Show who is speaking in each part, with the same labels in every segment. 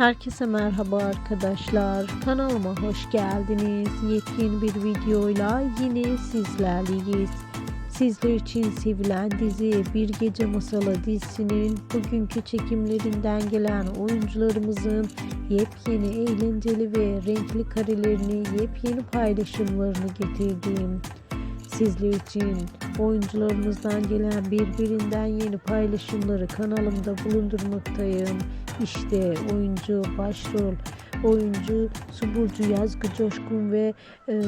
Speaker 1: Herkese merhaba arkadaşlar. Kanalıma hoş geldiniz. Yepyeni bir videoyla yine sizlerleyiz. Sizler için sevilen dizi Bir Gece Masalı dizisinin bugünkü çekimlerinden gelen oyuncularımızın yepyeni eğlenceli ve renkli karelerini, yepyeni paylaşımlarını getirdim. Sizler için oyuncularımızdan gelen birbirinden yeni paylaşımları kanalımda bulundurmaktayım. İşte oyuncu başrol, oyuncu Suburcu Yazgı Coşkun ve e,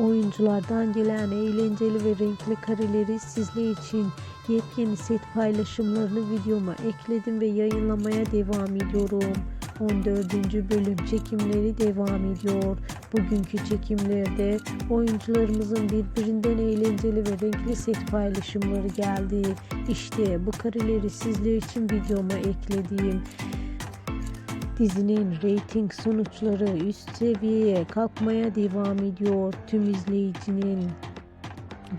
Speaker 1: oyunculardan gelen eğlenceli ve renkli kareleri sizler için yepyeni set paylaşımlarını videoma ekledim ve yayınlamaya devam ediyorum. 14. bölüm çekimleri devam ediyor. Bugünkü çekimlerde oyuncularımızın birbirinden eğlenceli ve renkli set paylaşımları geldi. İşte bu kareleri sizler için videoma eklediğim Dizinin reyting sonuçları üst seviyeye kalkmaya devam ediyor. Tüm izleyicinin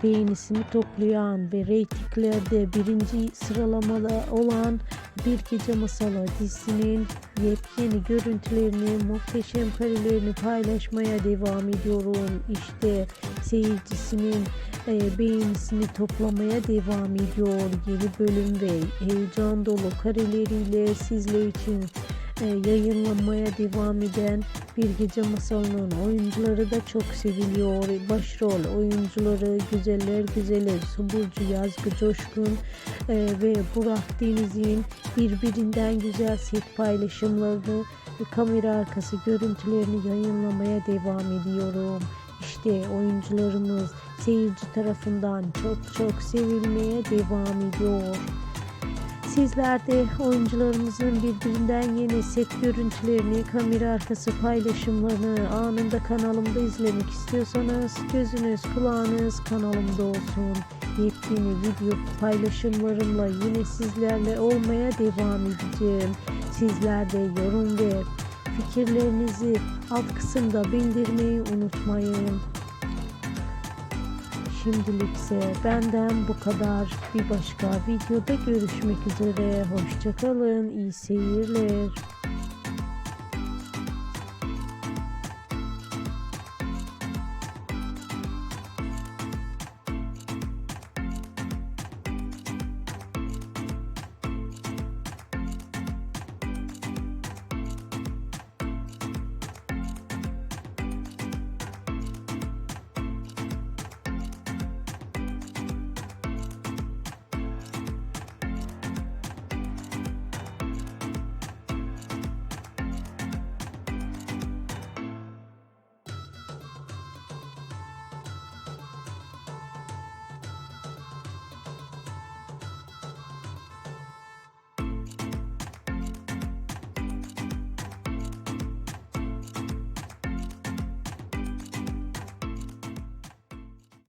Speaker 1: beğenisini toplayan ve reytinglerde birinci sıralamada olan Bir Gece Masalı dizisinin yepyeni görüntülerini, muhteşem karelerini paylaşmaya devam ediyorum. İşte seyircisinin e, beğenisini toplamaya devam ediyor. Yeni bölüm ve heyecan dolu kareleriyle sizler için e, yayınlanmaya devam eden Bir Gece Masalı'nın oyuncuları da çok seviliyor. Başrol oyuncuları Güzeller Güzeli, Suburcu Yazgı Coşkun e, ve Burak Deniz'in birbirinden güzel set paylaşımlarını ve kamera arkası görüntülerini yayınlamaya devam ediyorum. İşte oyuncularımız seyirci tarafından çok çok sevilmeye devam ediyor. Sizler de oyuncularımızın birbirinden yeni set görüntülerini, kamera arkası paylaşımlarını anında kanalımda izlemek istiyorsanız gözünüz kulağınız kanalımda olsun. Yepyeni video paylaşımlarımla yine sizlerle olmaya devam edeceğim. Sizler de yorum ve fikirlerinizi alt kısımda bildirmeyi unutmayın. Şimdilikse benden bu kadar. Bir başka videoda görüşmek üzere. Hoşçakalın. İyi seyirler.